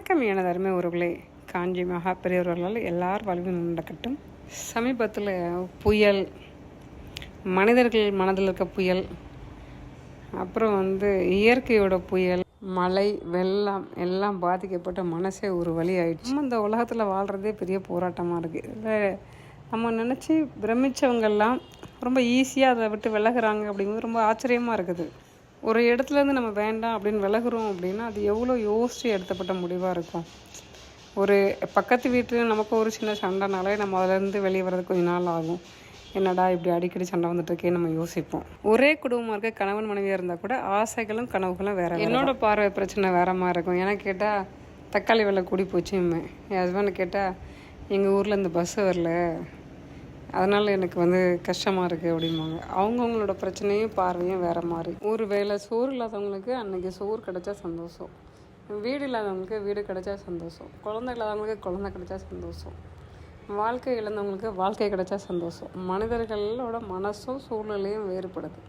வணக்கம் எனது அருமை உறவுகளே காஞ்சி மகா பெரியவர்களால் எல்லார் வாழ்வும் நடக்கட்டும். சமீபத்தில் புயல் மனிதர்கள் மனதில் இருக்க புயல் அப்புறம் வந்து இயற்கையோட புயல் மழை வெள்ளம் எல்லாம் பாதிக்கப்பட்ட மனசே ஒரு வழி ஆயிடுச்சு. நம்ம இந்த உலகத்தில் வாழ்கிறதே பெரிய போராட்டமாக இருக்குது இதில் நம்ம நினச்சி பிரமிச்சவங்கெல்லாம் ரொம்ப ஈஸியாக அதை விட்டு விலகுறாங்க அப்படிங்கிறது ரொம்ப ஆச்சரியமாக இருக்குது. ஒரு இடத்துலேருந்து நம்ம வேண்டாம் அப்படின்னு விலகுறோம் அப்படின்னா அது எவ்வளோ யோசித்து எடுத்தப்பட்ட முடிவாக இருக்கும். ஒரு பக்கத்து வீட்டில் நமக்கு ஒரு சின்ன சண்டைனாலே நம்ம அதுலேருந்து வெளியே வர்றதுக்கு கொஞ்ச நாள் ஆகும். என்னடா இப்படி அடிக்கடி சண்டை வந்துட்டு இருக்கே நம்ம யோசிப்போம். ஒரே குடும்பமாக இருக்க கணவன் மனைவியாக இருந்தால் கூட ஆசைகளும் கனவுகளும் வேற. என்னோட பார்வை பிரச்சனை வேற மாதிரி இருக்கும். எனக்கு கேட்டால் தக்காளி விலை கூடி போச்சுமே. என் ஹஸ்பண்ட் கேட்டால் எங்கள் ஊரில் இந்த பஸ்ஸு வரல. அதனால் எனக்கு வந்து கஷ்டமாக இருக்குது அப்படிம்பாங்க. அவங்கவுங்களோட பிரச்சனையும் பார்வையும் வேறு மாதிரி. ஒரு வேளை சோறு இல்லாதவங்களுக்கு அன்றைக்கி சோறு கிடச்சா சந்தோஷம். வீடு இல்லாதவங்களுக்கு வீடு கிடைச்சா சந்தோஷம். குழந்தை இல்லாதவங்களுக்கு குழந்தை கிடைச்சா சந்தோஷம். வாழ்க்கை இழந்தவங்களுக்கு வாழ்க்கை கிடைச்சா சந்தோஷம். மனிதர்களோட மனசும் சூழ்நிலையும் வேறுபடுது.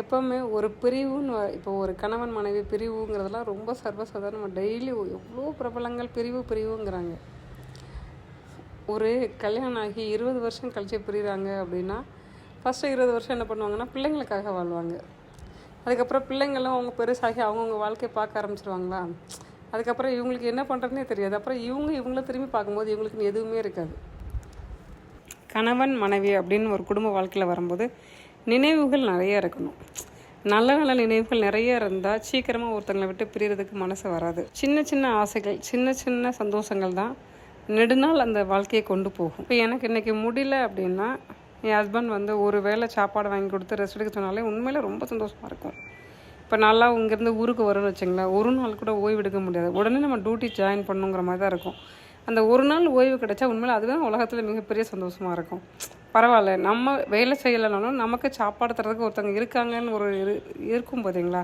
எப்போவுமே ஒரு பிரிவுன்னு இப்போ ஒரு கணவன் மனைவி பிரிவுங்கிறதெல்லாம் ரொம்ப சர்வசாதாரணம் டெய்லி எவ்வளோ பிரபலங்கள் பிரிவு பிரிவுங்கிறாங்க. ஒரு கல்யாணம் ஆகி இருபது வருஷம் கழிச்சு பிரிகிறாங்க அப்படின்னா ஃபஸ்ட்டு இருபது வருஷம் என்ன பண்ணுவாங்கன்னா பிள்ளைங்களுக்காக வாழ்வாங்க. அதுக்கப்புறம் பிள்ளைங்களும் அவங்க பெருசாகி அவங்கவுங்க வாழ்க்கையை பார்க்க ஆரம்பிச்சிருவாங்களா? அதுக்கப்புறம் இவங்களுக்கு என்ன பண்ணுறதுனே தெரியாது. அப்புறம் இவங்க இவங்கள திரும்பி பார்க்கும்போது இவங்களுக்கு எதுவுமே இருக்காது. கணவன் மனைவி அப்படின்னு ஒரு குடும்ப வாழ்க்கையில் வரும்போது நினைவுகள் நிறைய இருக்கணும். நல்ல நல்ல நினைவுகள் நிறைய இருந்தால் சீக்கிரமாக ஒருத்தங்களை விட்டு பிரியறதுக்கு மனசு வராது. சின்ன சின்ன ஆசைகள் சின்ன சின்ன சந்தோஷங்கள் தான் நெடுநாள் அந்த வாழ்க்கையை கொண்டு போகும். இப்போ எனக்கு இன்றைக்கி முடியல அப்படின்னா என் ஹஸ்பண்ட் வந்து ஒரு வேளை சாப்பாடு வாங்கி கொடுத்து ரெஸ்ட் எடுக்க சொன்னாலே உண்மையில் ரொம்ப சந்தோஷமாக இருக்கும். இப்போ நல்லா இங்கேருந்து ஊருக்கு வரும்னு வச்சுங்களேன் ஒரு நாள் கூட ஓய்வு எடுக்க முடியாது. உடனே நம்ம டியூட்டி ஜாயின் பண்ணுங்கிற மாதிரி தான் இருக்கும். அந்த ஒரு நாள் ஓய்வு கிடைச்சா உண்மையில் அதுதான் உலகத்தில் மிகப்பெரிய சந்தோஷமாக இருக்கும். பரவாயில்ல நம்ம வேலை செய்யலைனாலும் நமக்கு சாப்பாடு தரதுக்கு ஒருத்தவங்க இருக்காங்கன்னு ஒரு இரு இருக்கும் பார்த்தீங்களா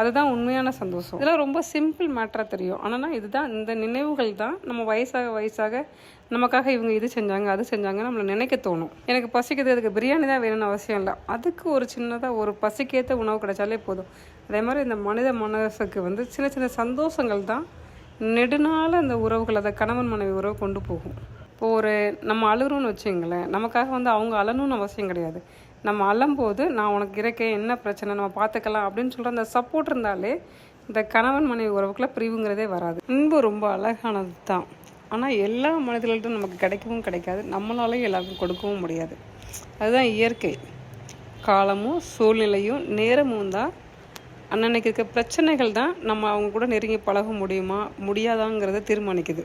அதுதான் உண்மையான சந்தோஷம். இதெல்லாம் ரொம்ப சிம்பிள் மேட்டராக தெரியும். ஆனால் இதுதான் இந்த நினைவுகள் தான் நம்ம வயசாக வயசாக நமக்காக இவங்க இது செஞ்சாங்க அது செஞ்சாங்க நம்மளை நினைக்க தோணும். எனக்கு பசிக்குது அதுக்கு பிரியாணி தான் வேணும்னு அவசியம் இல்லை. அதுக்கு ஒரு சின்னதாக ஒரு பசிக்கேற்ற உணவு கிடைச்சாலே போதும். அதே மாதிரி இந்த மனித மனசுக்கு வந்து சின்ன சின்ன சந்தோஷங்கள் தான் நெடுநாள் அந்த உறவுகள் அதை கணவன் மனைவி உறவு கொண்டு போகும். இப்போ ஒரு நம்ம அழுகிறோம்னு வச்சுங்களேன் நமக்காக வந்து அவங்க அழணும்னு அவசியம் கிடையாது. நம்ம அழும்போது நான் உனக்கு இருக்கேன் என்ன பிரச்சனை நம்ம பார்த்துக்கலாம் அப்படின்னு சொல்கிற அந்த சப்போர்ட் இருந்தாலே இந்த கணவன் மனைவி உறவுக்குள்ள பிரிவுங்கிறதே வராது. அன்பு ரொம்ப அழகானது தான் ஆனால் எல்லா மனிதர்கள்ட்டும் நமக்கு கிடைக்கவும் கிடைக்காது. நம்மளாலையும் எல்லாருக்கும் கொடுக்கவும் முடியாது. அதுதான் இயற்கை. காலமும் சூழ்நிலையும் நேரமும் தான் அன்னன்னைக்கு இருக்க பிரச்சனைகள் தான் நம்ம அவங்க கூட நெருங்கி பழக முடியுமா முடியாதாங்கிறத தீர்மானிக்குது.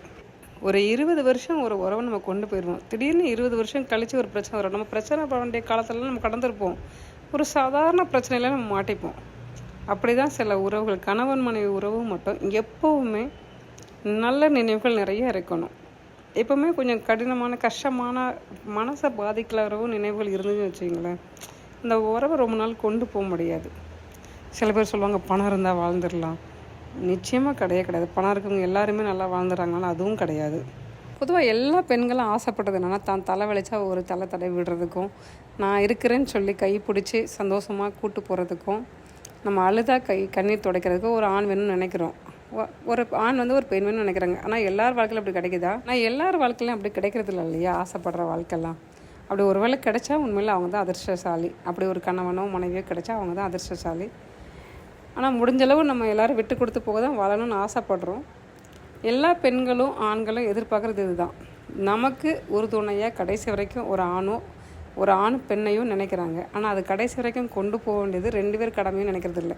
ஒரு இருபது வருஷம் ஒரு உறவை நம்ம கொண்டு போயிடுவோம் திடீர்னு இருபது வருஷம் கழிச்சு ஒரு பிரச்சனை வரும். நம்ம பிரச்சனை பட வேண்டிய காலத்தில் நம்ம கடந்திருப்போம். ஒரு சாதாரண பிரச்சனையில நம்ம மாட்டிப்போம். அப்படி தான் சில உறவுகள் கணவன் மனைவி உறவு மட்டும் எப்போவுமே நல்ல நினைவுகள் நிறைய இருக்கணும். எப்பவுமே கொஞ்சம் கடினமான கஷ்டமான மனசை பாதிக்கிற நினைவுகள் இருந்துச்சுன்னு வச்சுங்களேன் இந்த உறவை ரொம்ப நாள் கொண்டு போக முடியாது. சில பேர் சொல்லுவாங்க பணம் இருந்தால் வாழ்ந்துடலாம். நிச்சயமாக கிடையவே கிடையாது. பணம் இருக்கவங்க எல்லாருமே நல்லா வாழ்ந்துடுறாங்கன்னா அதுவும் கிடையாது. பொதுவாக எல்லா பெண்களும் ஆசைப்பட்டது என்னென்னா தான் தலை வலிச்சா ஒரு தலை தடை விடுறதுக்கும் நான் இருக்கிறேன்னு சொல்லி கை பிடிச்சி சந்தோஷமாக கூட்டு போகிறதுக்கும் நம்ம அழுதா கை கண்ணீர் துடைக்கிறதுக்கும் ஒரு ஆண் வேணும்னு நினைக்கிறோம். ஒரு ஆண் வந்து ஒரு பெண் வேணும்னு நினைக்கிறாங்க. ஆனால் எல்லார் வாழ்க்கையிலும் அப்படி கிடைக்குதா? ஆனால் எல்லார் வாழ்க்கையிலும் அப்படி கிடைக்கிறது இல்லை இல்லையா? ஆசைப்படுற வாழ்க்கைலாம் அப்படி ஒரு வேளை கிடைச்சா உண்மையில் அவங்க தான் அதிர்ஷ்டசாலி. அப்படி ஒரு கணவனோ மனைவியோ கிடைச்சா அவங்க தான் அதிர்ஷ்டசாலி. ஆனால் முடிஞ்சளவு நம்ம எல்லோரும் விட்டு கொடுத்து போக தான் வாழணும்னு ஆசைப்படுறோம். எல்லா பெண்களும் ஆண்களும் எதிர்பார்க்குறது இதுதான். நமக்கு ஒரு துணையாக கடைசி வரைக்கும் ஒரு ஆணோ ஒரு ஆண் பெண்ணையும் நினைக்கிறாங்க. ஆனால் அது கடைசி வரைக்கும் கொண்டு போக வேண்டியது ரெண்டு பேர் கடமையும் நினைக்கிறது இல்லை.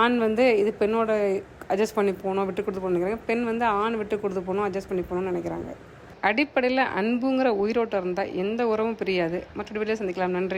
ஆண் வந்து இது பெண்ணோட அட்ஜஸ்ட் பண்ணி போகணும் விட்டு கொடுத்து போகணும் நினைக்கிறாங்க. பெண் வந்து ஆண் விட்டு கொடுத்து போகணும் அட்ஜஸ்ட் பண்ணி போகணும்னு நினைக்கிறாங்க. அடிப்படையில் அன்புங்கிற உயிரோட்டம் இருந்தால் எந்த உறவும் பிரியாது. மற்றபடி சந்திக்கலாம். நன்றி.